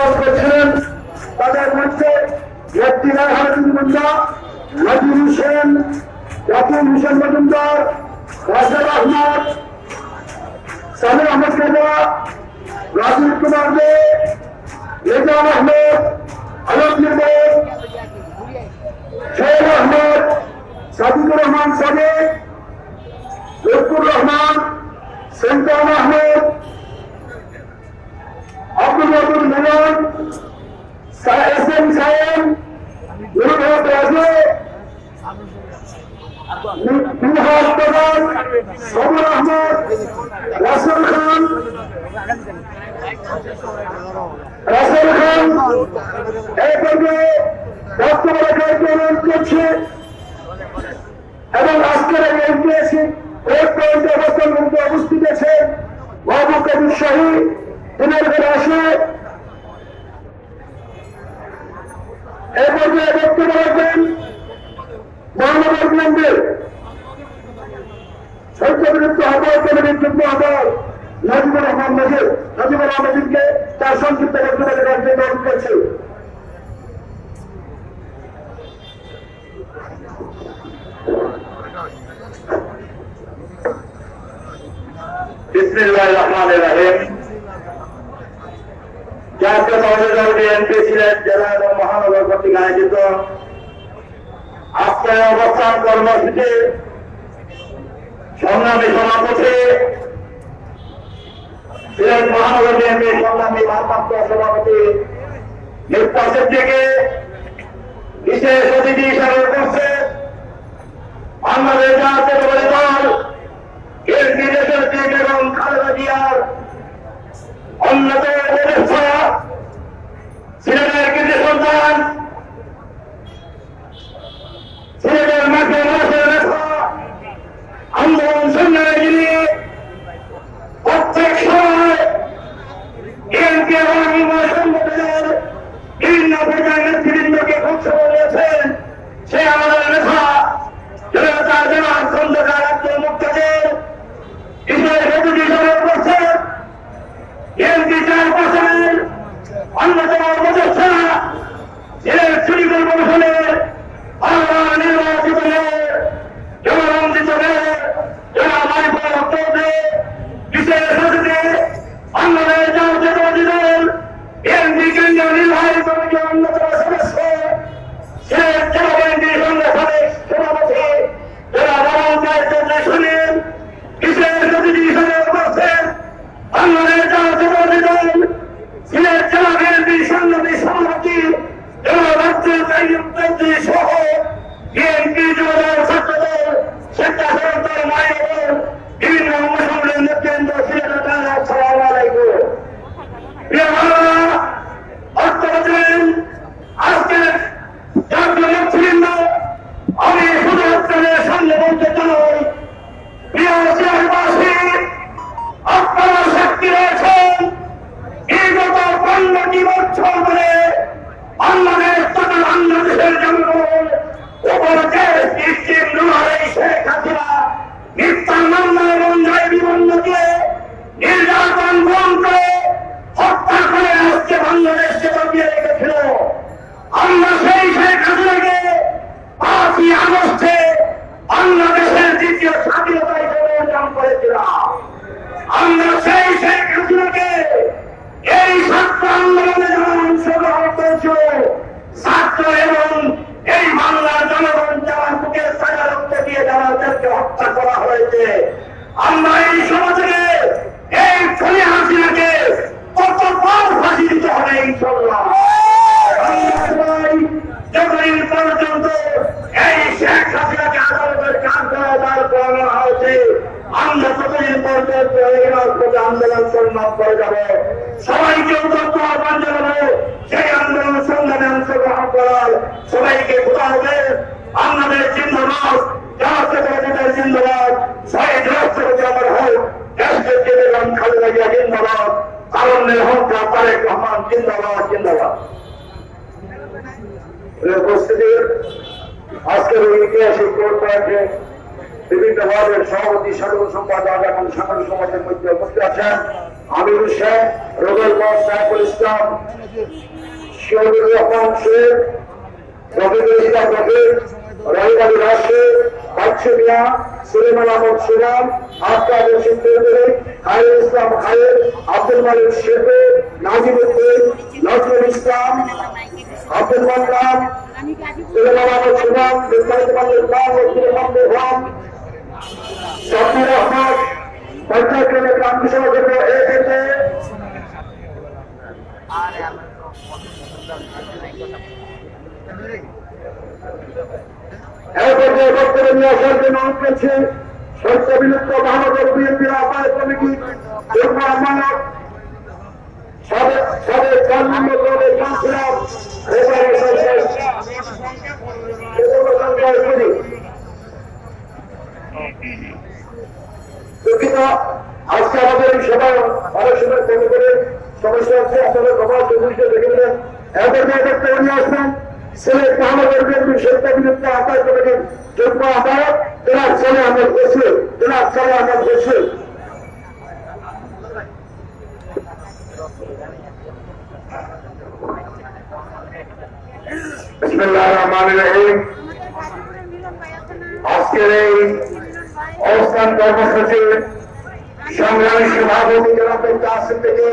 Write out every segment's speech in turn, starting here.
আহ্বান করছিলেন তাদের মধ্যে ব্যক্তিরা হারুন মুন্ডা নজির হোসেন জাকির হোসেন মজুমদার রাজের আহমদ, সামির আহমদ কাজা রাজীব কুমার দে নিজাম আহমদ আলমগীর বোস শহীদ আহমদ, সাদিকুর রহমান সাদিক লুৎফুর রহমান সুলতান আহমদ, আব্দুল আব্দুল মিলন এস এম প্রধান সবুর আহমদ, রাসেল খান। রাসেল খান এই পর্যায়ে বক্তব্য রাখার অনুরোধ করছে। এবং আজকের এই ঐতিহাসিক ভোট পয়েন্ট অবস্থান উপস্থিত আছে মাহবুব কবির শাহী দিনের ঘরে আসে এই পর্যায়ে বক্তব্য রাখবেন। মহানগর কেন্দ্রের সত্যবিরুদ্ধ হবার কমিটির যুগ্ম হবার নাজিবুর রহমান নজির নাজিবুর আহমেদকে তার সংক্ষিপ্ত বক্তব্য রাখার জন্য অনুরোধ করছি। বিসমিল্লাহ রহমান রাহিম। জাতীয় কংগ্রেস দল বিএনপি সিলেট জেলা এবং মহানগর কর্তৃক আয়োজিত। আজকের অবস্থান কর্মসূচি সংগ্রামী সভাপতি সিলেট মহানগর বিএনপি সংগ্রামী ভারপ্রাপ্ত সভাপতি মির্জা সিদ্দিকে। বিশেষ অতিথি হিসাবে উপস্থিত বাংলাদেশ জাতীয় দল এর বিদেশের এবং খালেদা জিয়ার অন্যতম উপদেষ্টা সিলেটের কৃতি সন্তান সিলেটের মাঠে মানুষের নেতা আন্দোলন সংগ্রামে যিনি প্রত্যেক সময় বিএনপি এবং নির্মল সংগঠনের বিভিন্ন পর্যায়ের নেতৃবৃন্দকে খোঁজখবর নিয়েছেন সে আমাদের নেতা জনতা জনাব খন্দকার আব্দুল মুক্তাদের বিশেষ অতিথি হিসেবে উপস্থিত বিএনপি চেয়ারপারসনের অন্যতম উপদেষ্টা সিলেট সিটি কর্পোরেশনের বারবার নির্বাচিত মেয়র জনরঞ্জিত মেয়র জনাব আরিফুল বক্তব্যে বিশেষ অতিথি বাংলাদেশ জাতীয়তাবাদী দল বিএনপি কেন্দ্রীয় নির্বাহী কমিটির অন্যতম সদস্য সিলেট জেলা বিএনপি সংগঠনের সভাপতি জনাব আবুল কায়েদ চৌধুরী সুনীল বিশেষ অতিথি হিসেবে উপস্থিত বাংলাদেশ জাতীয়তাবাদী দল সিলেট জেলা বিএনপি সংগ্রামী সভাপতি কাইম চৌধুরী সহ পনেরোটি বছর ধরে বাংলাদেশ বাংলাদেশের রেখেছিল। আমরা সেই দ্বিতীয় স্বাধীনতা হিসেবে অর্জন করেছিলাম। আমরা সেই শেখ হাসিনাকে এই ছাত্র আন্দোলনে যারা অংশগ্রহণ করেছিল ছাত্র এবং এই বাংলার জনগণ যারা বুকের সাজা রক্ত দিয়ে যারাদেরকে হত্যা করা হয়েছে। আমরা এই সমাজে এই খনি হাসিনাকে কত ফাঁসি দিতে হবে এই শেখ হাসিনাকে আদালতের কাজ করা দাঁড় উদ্যত আহ্বান জানাব সেই আন্দোলন সংগ্রামে অংশগ্রহণ করার সবাইকে খোদা হবে বাংলাদেশ জিন্দাবাদ জাতীয়তাবাদীদের জিন্দাবাদ শহীদ রাষ্ট্রপতি আমার হোক দেশের বেগম খালেদা জিয়া জিন্দাবাদ কারণ হোক তারেক রহমান জিন্দাবাদ জিন্দাবাদ উপস্থিতি আজকের এই ঐতিহাসিক ভোট পয়েন্টে বিভিন্ন ওয়ার্ডের সভাপতি সাধারণ সম্পাদক এবং সাধারণ সমাজের মধ্যে আছেন আমির হোসেন বস সাইফুল ইসলাম শিয়রুর রহমান শেখ, রফিকুল ইসলাম রফিক রহিম আলী রাশেদ বাচ্চু মিয়া, সুলেমান আহমদ সুলাম আফতাব হোসেন চৌধুরী খায়রুল ইসলাম খায়ের, আব্দুল মালিক শেখু নাজিমুদ্দিন নজরুল ইসলাম, আব্দুল আহমদ পঞ্চায়েত গ্রাম সভাপতি এ এতে এরপর যে বক্তব্য নিয়ে আসার জন্য অনুরোধ করছি শস্য বিলুপ্ত মহানগর বিএনপির আহ্বায়ক কমিটি আহ্বায়ক, সাবেক চার নম্বর দলের কাউন্সিলর রেজাউল হোসেন শেখ। দুঃখিত আজকে আমাদের এই সভায় অনেক সময় ফোন করে সমস্যা হচ্ছে আপনাদের সবার চৌধুরীকে দেখে নেবেন এরপর যে বক্তব্য নিয়ে আসবেন সিলেট মহানগর বিএনপির সত্য বিরুদ্ধে আহ্বায়ক কমিটির যুগ্ম আহ্বায়ক জেলার ছেলে আহমদ বসির জেলার ছেলে আহমদ বসির বিসমিল্লাহ রহমান রহিম আমাদের গাজীপুরের মিলন ভাই আছে না আজকের এই মিলন ভাই অবস্থান কর্মসূচি, সংগ্রামী সভাপতি জনাব আসিফ থেকে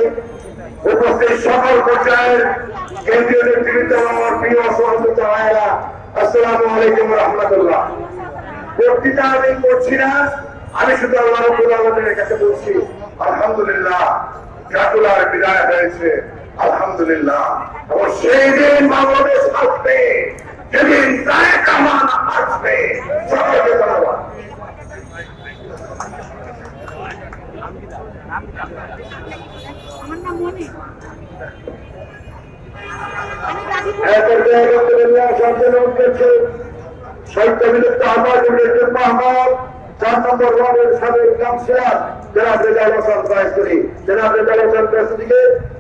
উপস্থিত সকল পর্যায়ের কেন্দ্রীয় নেতৃত্ব আমার প্রিয় সহযোগিতা ভাইয়েরা, আসসালামু আলাইকুম রহমতুল্লাহ। বক্তৃতা আমি করছি না, আমি শুধু আল্লাহ রব্বুল আলমের কাছে বলছি, আলহামদুলিল্লাহ কাকুলার বিদায় হয়েছে, আলহামদুলিল্লাহ। এবং সেই দিন বাংলাদেশ আসবে, যেদিন তায় কামান আসবে, সকলকে ধন্যবাদ। আমার নাম মনি। করছি বিলুপ্ত চার নম্বর ওয়ার্ডের সাবেক কাউন্সিলর জনাব হাসান জনাব হাসান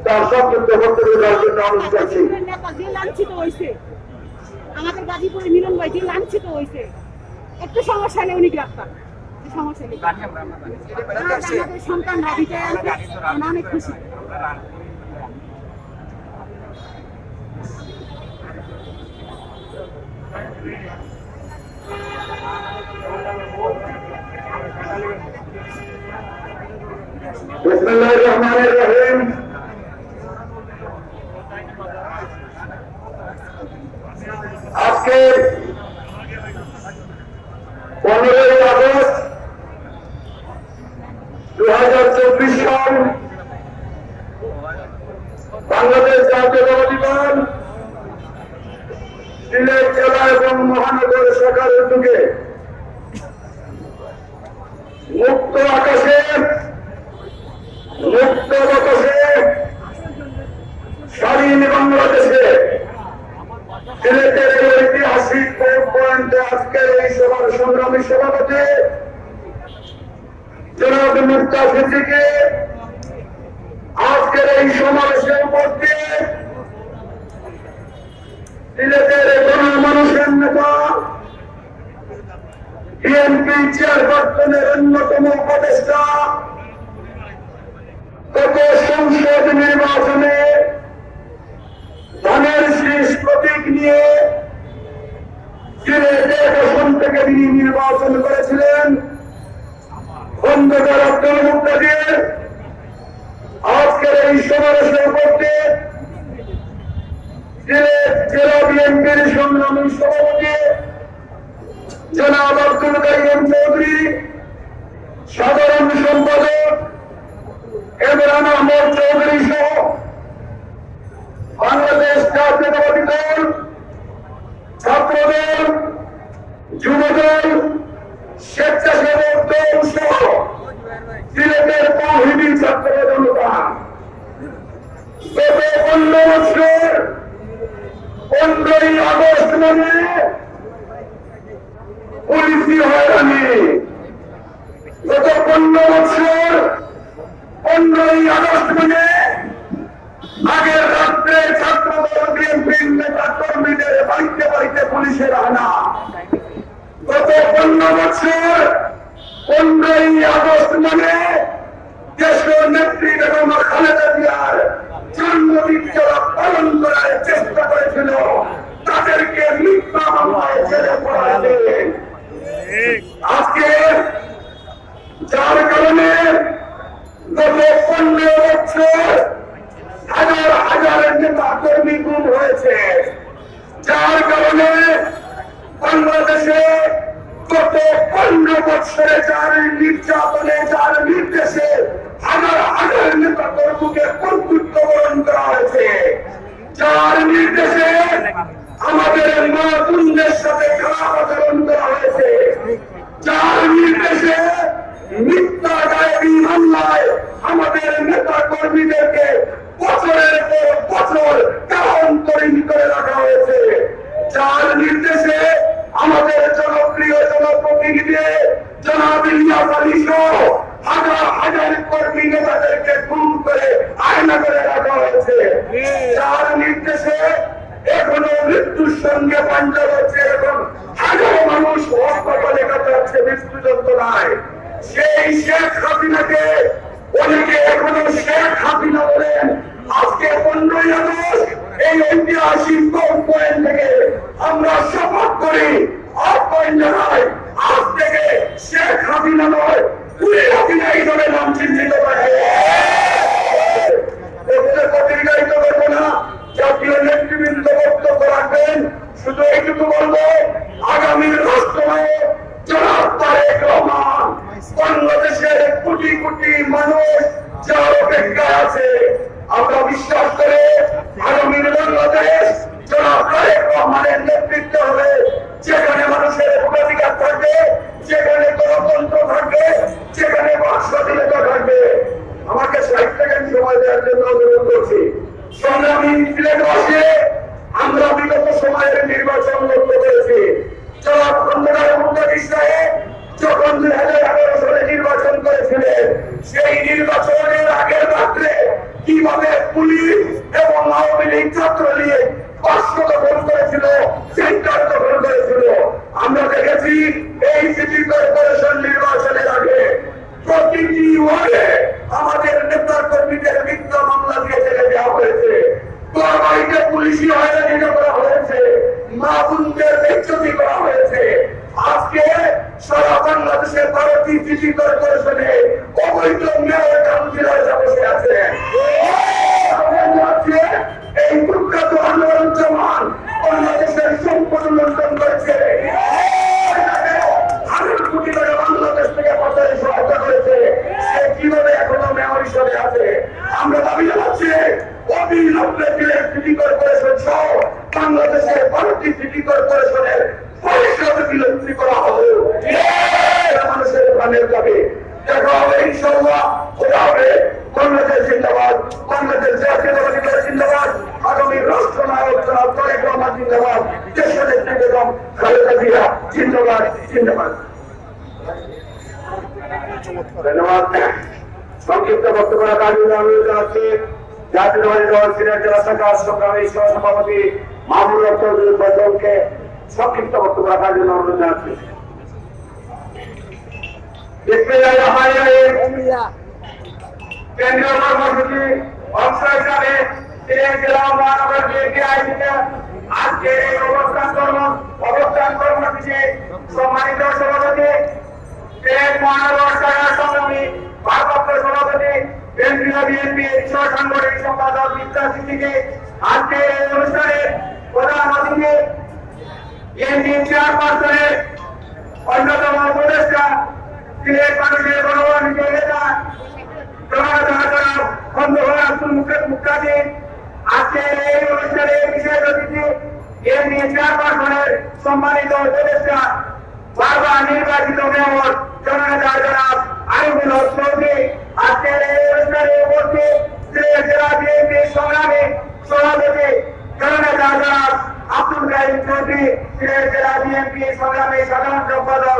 তার সংক্ষিপ্ত বক্তব্য দেওয়ার জন্য অনুরোধ করছি। আমাদের গাজীপুরে মিলন ভাই যে লাঞ্ছিত হয়েছে একটু সমস্যা নেই উনি গ্রেপ্তার। সমস্যা নেই অনেক খুশি পনেরোই আগস্ট দু হাজার চব্বিশ সাল বাংলাদেশ জাতীয়তাবাদী দল সিলেট জেলা এবং মহানগর শাখার উদ্যোগে মুক্ত আকাশে, মুক্ত বাতাসে, স্বাধীন বাংলাদেশে সিলেটের ঐতিহাসিক পয়েন্টে আজকের এই সভার সংগ্রামী সভাপতি জনাব মুক্তা সিদ্দিকে আজকের এই সমাবেশে উপস্থিত সিলেটের গণমানুষের নেতা, বিএনপি চেয়ারপারসনের অন্যতম উপদেষ্টা, গত সংসদ নির্বাচনে ধানের শীষ প্রতীক নিয়ে সিলেটের আসন থেকে তিনি নির্বাচন করেছিলেন। খন্দকার আব্দুল মুক্তাদির আজকের এই সমাবেশে উপস্থিত জেলা বিএনপির সংগ্রামী সভাপতি জনাব আব্দুল কাইম চৌধুরী, সাধারণ সম্পাদক ইমরান আহমদ চৌধুরী সহ বাংলাদেশ জাতীয়তাবাদী দল, ছাত্রদল, যুবদল, স্বেচ্ছাসেবক দল সহ সিলেটের তৌহিদি ছাত্র ইসলামে পুলিশি হয়রানি। গত পনেরো বছর, পনেরোই আগস্ট মানে আগের রাত্রে ছাত্র দল বিএনপির নেতা কর্মীদের বাড়িতে বাড়িতে পুলিশের আনা। গত পনেরো বছর, পনেরোই আগস্ট মানে দেশের নেত্রী বেগম খালেদা জিয়ার জন্মদিন যারা পালন করার চেষ্টা করেছিল। তাদেরকে মিথ্যা মামলায় জেলে পড়াবে আজকে যার কারণে গত পনেরো বছর হাজার হাজার নেতা কর্মী গুম হয়েছে। যার কারণে বাংলাদেশে গত পনেরো বছরে যার নির্যাতনে যার নির্দেশে হাজার হাজার নেতা কর্মীকে কর্তৃত্ব গ্রহণ করা হয়েছে। যার যার নির্দেশে এখনও মৃত্যুর সঙ্গে পাঞ্জা হচ্ছে এবং হাজারো মানুষ হাসপাতালে কাটাচ্ছে, মৃত্যু যন্ত্রণায়। সেই শেখ হাসিনাকে অনেকে এখনও শেখ হাসিনা বলেন, আজকে পনেরোই আগস্ট এই ঐতিহাসিক পয়েন্ট থেকে আমরা শপথ করি, আহ্বান জানাই, আজ থেকে শেখ হাসিনা নয় পুরী হাসিনা হিসাবে নাম চিহ্নিত করে। দেওয়ার জন্য অনুরোধ করছি। আমরা বিগত সময়ের নির্বাচন লক্ষ্য করেছি যখন দুই হাজার এগারো সালে নির্বাচন করেছিলেন, সেই নির্বাচনের আগের রাত্রে কীভাবে পুলিশ এবং আওয়ামী লীগ ছাত্রলীগ পাঁচশো দখল করেছিল সেন্টার দখল করেছিল, আমরা দেখেছি এই সিটি কর্পোরেশন নির্বাচনের আগে প্রতিটি ওয়ার্ডে আমাদের নেতা কর্মীদের বাংলাদেশের বারোটি ডিজিটাল কর্পোরেশনে অবৈধ মেয়র দেখা হবে ইনশাল্লাহ খোদা হবে বাংলাদেশ জিন্দাবাদ বাংলাদেশ জাতীয়তাবাদী দল জিন্দাবাদ আগামী রাষ্ট্রনায়ক জনাব তারেক রহমান জিন্দাবাদ দেশের নেত্রী বেগম খালেদা জিয়া জিন্দাবাদ জিন্দাবাদ ধন্যবাদ সংক্ষিপ্ত বক্তব্য রাখার জন্য জানাচ্ছি জাতীয়তাবাদী দল সিনিয়র জেলা শাখার সংগ্রামী সভাপতি মাহমুদ বদলকে সংক্ষিপ্ত বক্তব্য রাখার জন্য অনুরোধ জানাচ্ছি বিসমিল্লাহির কেন্দ্রীয় কর্মসূচি অংশ হিসাবে সিলেট জেলা মহানগর বিএনপি আয়োজিত আজকে এই অবস্থান কর্ম অবস্থান কর্মসূচি সম্মানিত সভাপতি সিলেট মহানগর শাখার সংগ্রামী ভারপ্রাপ্ত সভাপতি কেন্দ্রীয় বিএনপি সাংগঠনিক সম্পাদক বিদ্যাস সিদ্দিকী। আজকে এই অনুষ্ঠানে প্রধান অতিথি বিএনপি চেয়ারপারসনের অন্যতম উপদেষ্টা সিলেট মানুষের গণমানুষ নেতা সম্মানিত উপদেষ্টা, বারবার নির্বাচিত মেয়র জননেতা জনাব চৌধুরী আজকের এই অনুষ্ঠানে উপস্থিত সংগ্রামী সভাপতি জননেতা জনাব আব্দুল কাইম চৌধুরী জেলা বিএনপি সংগ্রামী সাধারণ সম্পাদক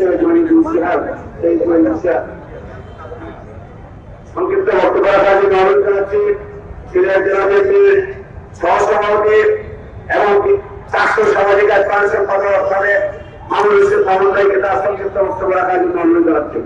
সিহাব এই জয়ী সিহাব সংক্ষিপ্ত বক্তব্য রাখার জন্য অনুরোধ জানাচ্ছি সিনিয়র জেলা বিএনপির সহসভাপতি এবং চারশো সামাজিক আজ মানুষের পদে মামুল হোসেন মামুন তার সংক্ষিপ্ত বক্তব্য রাখার জন্য অনুরোধ জানাচ্ছি।